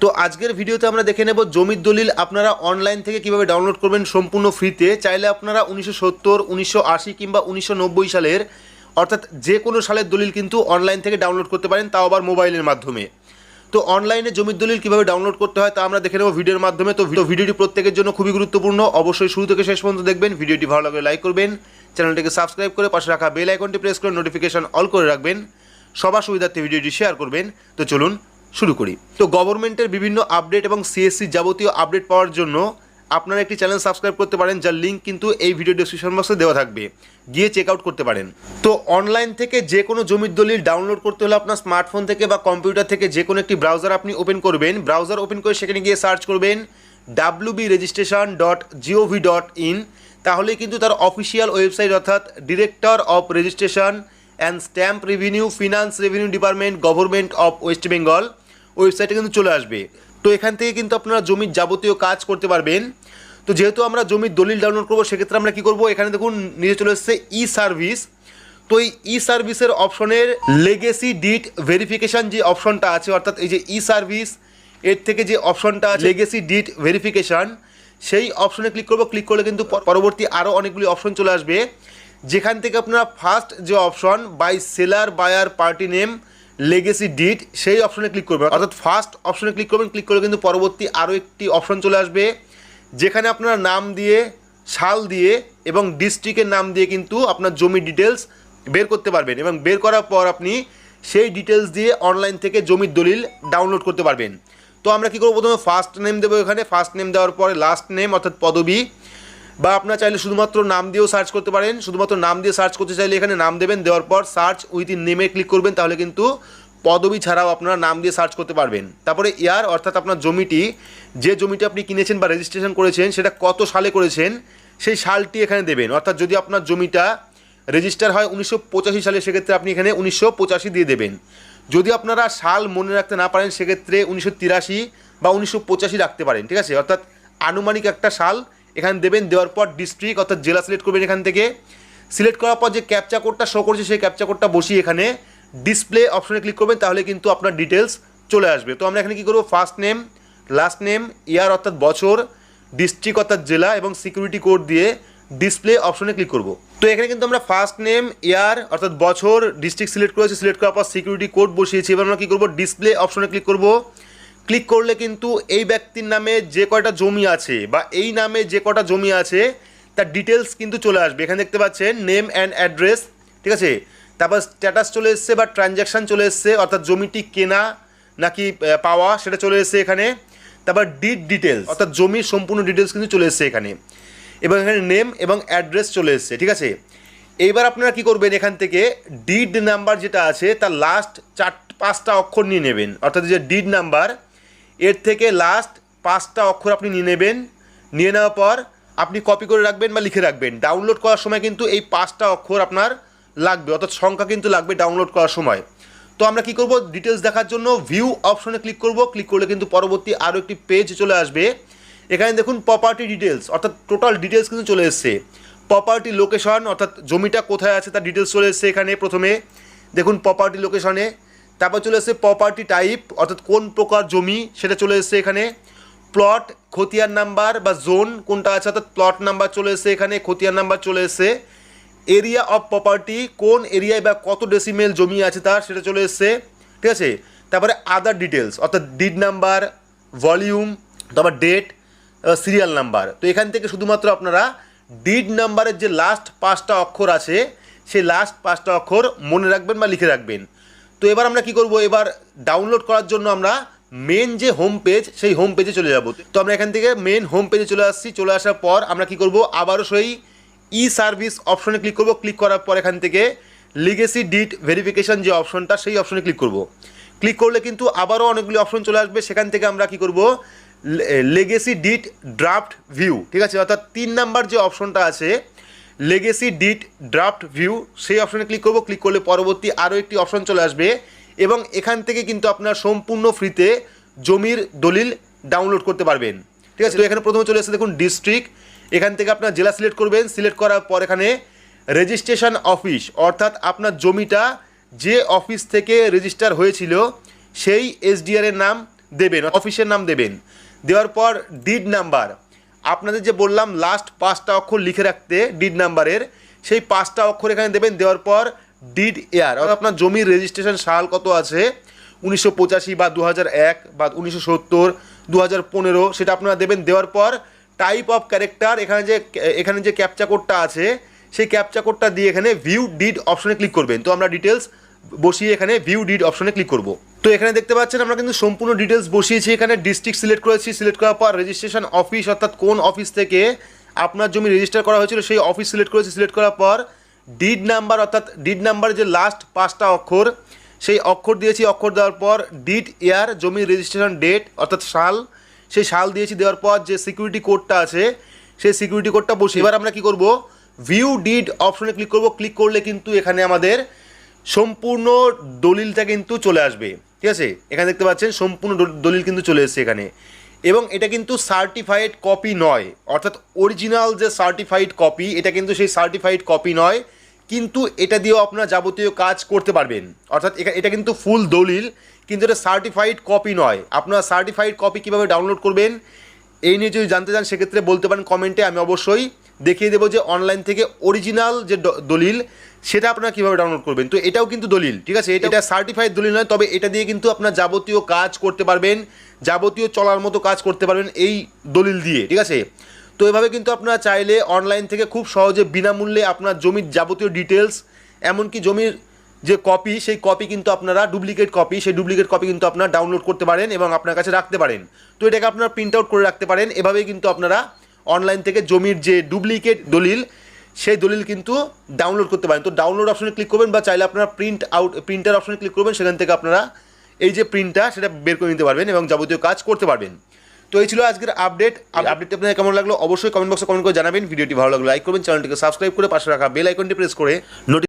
তো আজকের ভিডিওতে আমরা দেখে নেব জমির দলিল আপনারা অনলাইন থেকে কীভাবে ডাউনলোড করবেন সম্পূর্ণ ফ্রিতে চাইলে আপনারা উনিশশো সত্তর, উনিশশো আশি কিংবা উনিশশো নব্বই সালের, অর্থাৎ যে কোনো সালের দলিল কিন্তু অনলাইন থেকে ডাউনলোড করতে পারেন, তাও আবার মোবাইলের মাধ্যমে। তো অনলাইনে জমির দলিল কীভাবে ডাউনলোড করতে হয় তা আমরা দেখে নেব ভিডিওর মাধ্যমে। তো ভিডিও- ভিডিওটি প্রত্যেকের জন্য খুবই গুরুত্বপূর্ণ। অবশ্যই শুরু থেকে শেষ পর্যন্ত দেখবেন। ভিডিওটি ভালো লাগলে লাইক করবেন। চ্যানেলটিকে সাবস্ক্রাইব করে পাশে রাখা বেল আইকনটি প্রেস করে নোটিফিকেশন অল করে রাখবেন। সবার সুবিধার্থে ভিডিওটি শেয়ার করবেন। তো চলুন শুরু করি। তো গভর্নমেন্টের বিভিন্ন আপডেট এবং সিএসসি যাবতীয় আপডেট পাওয়ার জন্য আপনারা একটি চ্যানেল সাবস্ক্রাইব করতে পারেন, যার লিঙ্ক কিন্তু এই ভিডিও ডিসক্রিপশন বক্সে দেওয়া থাকবে। গিয়ে চেক আউট করতে পারেন। তো অনলাইন থেকে যে কোনো জমির দলিল ডাউনলোড করতে হলে আপনার স্মার্টফোন থেকে বা কম্পিউটার থেকে যে কোনো একটি ব্রাউজার আপনি ওপেন করবেন। ব্রাউজার ওপেন করে সেখানে গিয়ে সার্চ করবেন W B registration dot G O V dot in তাহলে কিন্তু তার অফিসিয়াল ওয়েবসাইট অর্থাৎ director of registration and stamp revenue finance revenue department government of West Bengal ওয়েবসাইটে কিন্তু চলে আসবে। তো এখান থেকে কিন্তু আপনারা জমির যাবতীয় কাজ করতে পারবেন। তো যেহেতু আমরা জমির দলিল ডাউনলোড করব, সেক্ষেত্রে আমরা কী করব? এখানে দেখুন, নিচে চলে এসছে ই সার্ভিস তো এই ই সার্ভিসের অপশনের লেগেসি ডিট ভেরিফিকেশান যে অপশনটা আছে, অর্থাৎ এই যে ই সার্ভিস এর থেকে যে অপশনটা আছে লেগেসি ডিট ভেরিফিকেশন সেই অপশনে ক্লিক করব। ক্লিক করলে কিন্তু পরবর্তী আরও অনেকগুলি অপশন চলে আসবে। যেখান থেকে আপনারা ফার্স্ট যে option by seller buyer party name legacy deed সেই অপশনে ক্লিক করবেন অর্থাৎ ফার্স্ট অপশনে ক্লিক করবেন ক্লিক করলে কিন্তু পরবর্তী আরও একটি অপশন চলে আসবে, যেখানে আপনারা নাম দিয়ে, সাল দিয়ে এবং ডিস্ট্রিক্টের নাম দিয়ে কিন্তু আপনার জমি ডিটেলস বের করতে পারবেন এবং বের করার পর আপনি সেই ডিটেলস দিয়ে অনলাইন থেকে জমির দলিল ডাউনলোড করতে পারবেন। তো আমরা কী করব প্রথমে ফার্স্ট নেম দেবো এখানে। ফার্স্ট নেম দেওয়ার পরে লাস্ট নেম অর্থাৎ পদবী। বা আপনার চাইলে শুধুমাত্র নাম দিয়েও সার্চ করতে পারেন। শুধুমাত্র নাম দিয়ে সার্চ করতে চাইলে এখানে নাম দেবেন, দেওয়ার পর সার্চ উইথ ইন নেমে ক্লিক করবেন, তাহলে কিন্তু পদবী ছাড়াও আপনারা নাম দিয়ে সার্চ করতে পারবেন। তারপরে ইয়ার অর্থাৎ আপনার জমিটি, যে জমিটি আপনি কিনেছেন বা রেজিস্ট্রেশন করেছেন, সেটা কত সালে করেছেন, সেই সালটি এখানে দেবেন। অর্থাৎ যদি আপনার জমিটা রেজিস্টার হয় উনিশশো পঁচাশি সালে, সেক্ষেত্রে আপনি এখানে উনিশশো পঁচাশি দিয়ে দেবেন। যদি আপনারা সাল মনে রাখতে না পারেন, সেক্ষেত্রে উনিশশো তিরাশি বা উনিশশো পঁচাশি রাখতে পারেন, ঠিক আছে? অর্থাৎ আনুমানিক একটা সাল এখানে দেবেন, দেওয়ার পর ডিস্ট্রিক্ট অর্থাৎ জেলা সিলেক্ট করবেন এখান থেকে। সিলেক্ট করার পর যে ক্যাপচা কোডটা শো করছে, সেই ক্যাপচা কোডটা বসিয়ে এখানে ডিসপ্লে অপশনে ক্লিক করবেন, তাহলে কিন্তু আপনার ডিটেলস চলে আসবে। তো আমরা এখানে কী করব? First name last name year অর্থাৎ বছর ডিস্ট্রিক্ট অর্থাৎ জেলা এবং সিকিউরিটি কোড দিয়ে ডিসপ্লে অপশনে ক্লিক করব। তো এখানে কিন্তু আমরা ফার্স্ট নেম ইয়ার অর্থাৎ বছর ডিস্ট্রিক্ট সিলেক্ট করেছি সিলেক্ট করার পর সিকিউরিটি কোড বসিয়েছি। এবার আমরা কী করব? ডিসপ্লে অপশনে ক্লিক করব। ক্লিক করলে কিন্তু এই ব্যক্তির নামে যে কয়টা জমি আছে বা এই নামে যে কটা জমি আছে, তার ডিটেলস কিন্তু চলে আসবে। এখানে দেখতে পাচ্ছেন নেম অ্যান্ড অ্যাড্রেস ঠিক আছে? তারপর স্ট্যাটাস চলে এসছে বা ট্রানজ্যাকশান চলে এসছে, অর্থাৎ জমিটি কেনা নাকি পাওয়া, সেটা চলে এসছে এখানে। তারপর ডিড ডিটেলস অর্থাৎ জমির সম্পূর্ণ ডিটেলস কিন্তু চলে এসছে এখানে। এবং এখানে নেম এবং অ্যাড্রেস চলে এসছে, ঠিক আছে? এইবার আপনারা কি করবেন এখান থেকে ডিড নাম্বার যেটা আছে, তার লাস্ট চার, পাঁচটা অক্ষর নিয়ে নেবেন। অর্থাৎ যে ডিড নাম্বার এর থেকে লাস্ট পাঁচটা অক্ষর আপনি নিয়ে নেবেন। নিয়ে নেওয়ার পর আপনি কপি করে রাখবেন বা লিখে রাখবেন। ডাউনলোড করার সময় কিন্তু এই পাঁচটা অক্ষর আপনার লাগবে, অর্থাৎ সংখ্যা কিন্তু লাগবে ডাউনলোড করার সময়। তো আমরা কি করব? ডিটেলস দেখার জন্য ভিউ অপশনে ক্লিক করব। ক্লিক করলে কিন্তু পরবর্তী আরও একটি পেজ চলে আসবে। এখানে দেখুন প্রপার্টি ডিটেলস অর্থাৎ টোটাল ডিটেলস কিন্তু চলে এসছে। প্রপার্টি লোকেশন অর্থাৎ জমিটা কোথায় আছে, তার ডিটেলস চলে এসছে এখানে প্রথমে। দেখুন প্রপার্টি লোকেশনে তারপর চলে এসছে প্রপার্টি টাইপ অর্থাৎ কোন প্রকার জমি, সেটা চলে এসছে এখানে। প্লট খতিয়ান নাম্বার বা জোন কোনটা আছে, অর্থাৎ প্লট নাম্বার চলে এসছে এখানে, খতিয়ান নাম্বার চলে এসছে। এরিয়া অফ প্রপার্টি কোন এরিয়ায় বা কত ডেসিমেল জমি আছে তার, সেটা চলে এসছে। ঠিক আছে? তারপরে আদার ডিটেলস অর্থাৎ ডিড নাম্বার ভলিউম তারপর ডেট সিরিয়াল নাম্বার তো এখান থেকে শুধুমাত্র আপনারা ডিড নাম্বারের যে লাস্ট পাঁচটা অক্ষর আছে, সেই লাস্ট পাঁচটা অক্ষর মনে রাখবেন বা লিখে রাখবেন। তো এবার আমরা কি করব? এবার ডাউনলোড করার জন্য আমরা মেন যে হোম পেজ সেই হোম পেজে চলে যাব। তো আমরা এখান থেকে মেন হোম পেজে চলে আসছি। চলে আসার পর আমরা কি করব? আবারও সেই ই সার্ভিস অপশনে ক্লিক করব। ক্লিক করার পর এখান থেকে লিগেসি ডিট ভেরিফিকেশন যে অপশনটা সেই অপশনে ক্লিক করব। ক্লিক করলে কিন্তু আবারও অনেকগুলি অপশন চলে আসবে। সেখান থেকে আমরা কি করব? লেগেসি ডিট ড্রাফট ভিউ ঠিক আছে? অর্থাৎ তিন নাম্বার যে অপশনটা আছে লেগেসি ডিট ড্রাফট ভিউ সেই অপশানে ক্লিক করব ক্লিক করলে পরবর্তী আরও একটি অপশন চলে আসবে। এবং এখান থেকে কিন্তু আপনার সম্পূর্ণ ফ্রিতে জমির দলিল ডাউনলোড করতে পারবেন। ঠিক আছে? তো এখানে প্রথমে চলে এসেছে দেখুন ডিস্ট্রিক্ট এখান থেকে আপনার জেলা সিলেক্ট করবেন। সিলেক্ট করার পর এখানে রেজিস্ট্রেশন অফিস অর্থাৎ আপনার জমিটা যে অফিস থেকে রেজিস্টার হয়েছিল, সেই এসডিআর এর নাম দেবেন অফিসের নাম দেবেন। দেওয়ার পর ডিড নাম্বার আপনাদের যে বললাম লাস্ট পাঁচটা অক্ষর লিখে রাখতে ডিড নাম্বারের সেই পাঁচটা অক্ষর এখানে দেবেন, দেওয়ার পর ডিড এয়ার অর্থাৎ আপনার জমির রেজিস্ট্রেশন সাল কত আছে? উনিশশো পঁচাশি বা দু এক বা উনিশশো সত্তর দু সেটা আপনারা দেবেন, দেওয়ার পর টাইপ অফ ক্যারেক্টার এখানে যে এখানে যে ক্যাপচা কোডটা আছে, সেই ক্যাপচা কোডটা দিয়ে এখানে ভিউ ডিড অপশনে ক্লিক করবেন। তো আমরা ডিটেলস বসিয়ে এখানে ভিউ ডিড অপশনে ক্লিক করব। তো এখানে দেখতে পাচ্ছেন আমরা কিন্তু সম্পূর্ণ ডিটেলস বসিয়েছি। এখানে ডিস্ট্রিক্ট সিলেক্ট করেছি। সিলেক্ট করার পর রেজিস্ট্রেশন অফিস অর্থাৎ কোন অফিস থেকে আপনার জমি রেজিস্টার করা হয়েছিল, সেই অফিস সিলেক্ট করেছি। সিলেক্ট করার পর ডিড নাম্বার অর্থাৎ ডিড নাম্বার যে লাস্ট পাঁচটা অক্ষর, সেই অক্ষর দিয়েছি। অক্ষর দেওয়ার পর ডিড ইয়ার জমির রেজিস্ট্রেশন ডেট অর্থাৎ সাল, সেই সাল দিয়েছি। দেওয়ার পর যে সিকিউরিটি কোডটা আছে, সেই সিকিউরিটি কোডটা বসে এবার আমরা কি করব? ভিউ ডিড অপশনে ক্লিক করব। ক্লিক করলে কিন্তু এখানে আমাদের সম্পূর্ণ দলিলটা কিন্তু চলে আসবে। ঠিক আছে? এখানে দেখতে পাচ্ছেন, সম্পূর্ণ দল- দলিল কিন্তু চলে এসেছে এখানে। এবং এটা কিন্তু সার্টিফাইড কপি নয়। অর্থাৎ অরিজিনাল যে সার্টিফাইড কপি এটা কিন্তু সেই সার্টিফাইড কপি নয়। কিন্তু এটা দিয়েও আপনারা যাবতীয় কাজ করতে পারবেন। অর্থাৎ এটা কিন্তু ফুল দলিল, কিন্তু এটা সার্টিফাইড কপি নয়। আপনারা সার্টিফাইড কপি কীভাবে ডাউনলোড করবেন, এই নিয়ে যদি জানতে চান, সেক্ষেত্রে বলতে পারেন কমেন্টে আমি অবশ্যই দেখিয়ে দেবো যে অনলাইন থেকে অরিজিনাল যে দলিল সেটা আপনারা কীভাবে ডাউনলোড করবেন? তো এটাও কিন্তু দলিল ঠিক আছে? এটা সার্টিফাইড দলিল নয় তবে এটা দিয়ে কিন্তু আপনার যাবতীয় কাজ করতে পারবেন যাবতীয় চলার মতো কাজ করতে পারবেন এই দলিল দিয়ে ঠিক আছে? তো এভাবে কিন্তু আপনারা চাইলে অনলাইন থেকে খুব সহজে বিনামূল্যে আপনার জমির যাবতীয় ডিটেলস এমনকি জমির যে কপি সেই কপি কিন্তু আপনারা ডুপ্লিকেট কপি সেই ডুপ্লিকেট কপি কিন্তু আপনারা ডাউনলোড করতে পারেন এবং আপনার কাছে রাখতে পারেন। তো এটাকে আপনারা প্রিন্ট আউট করে রাখতে পারেন এভাবেই কিন্তু আপনারা অনলাইন থেকে জমির যে ডুপ্লিকেট দলিল সেই দলিল কিন্তু ডাউনলোড করতে পারেন। তো ডাউনলোড অপশনে ক্লিক করবেন বা চাইলে আপনারা প্রিন্ট আউট প্রিন্টার অপশনে ক্লিক করবেন সেখান থেকে আপনারা এই যে প্রিন্টটা সেটা বের করে নিতে পারবেন এবং যাবতীয় কাজ করতে পারবেন। তো এই ছিল আজকের আপডেট আপডেট আপনাদের কেমন লাগল? অবশ্যই কমেন্ট বক্সে কমেন্ট করে জানাবেন। ভিডিওটি ভালো লাগল লাইক করবেন চ্যানেলটিকে সাবস্ক্রাইব করে পাশে রাখা বেল আইকনটি প্রেস করে নোটি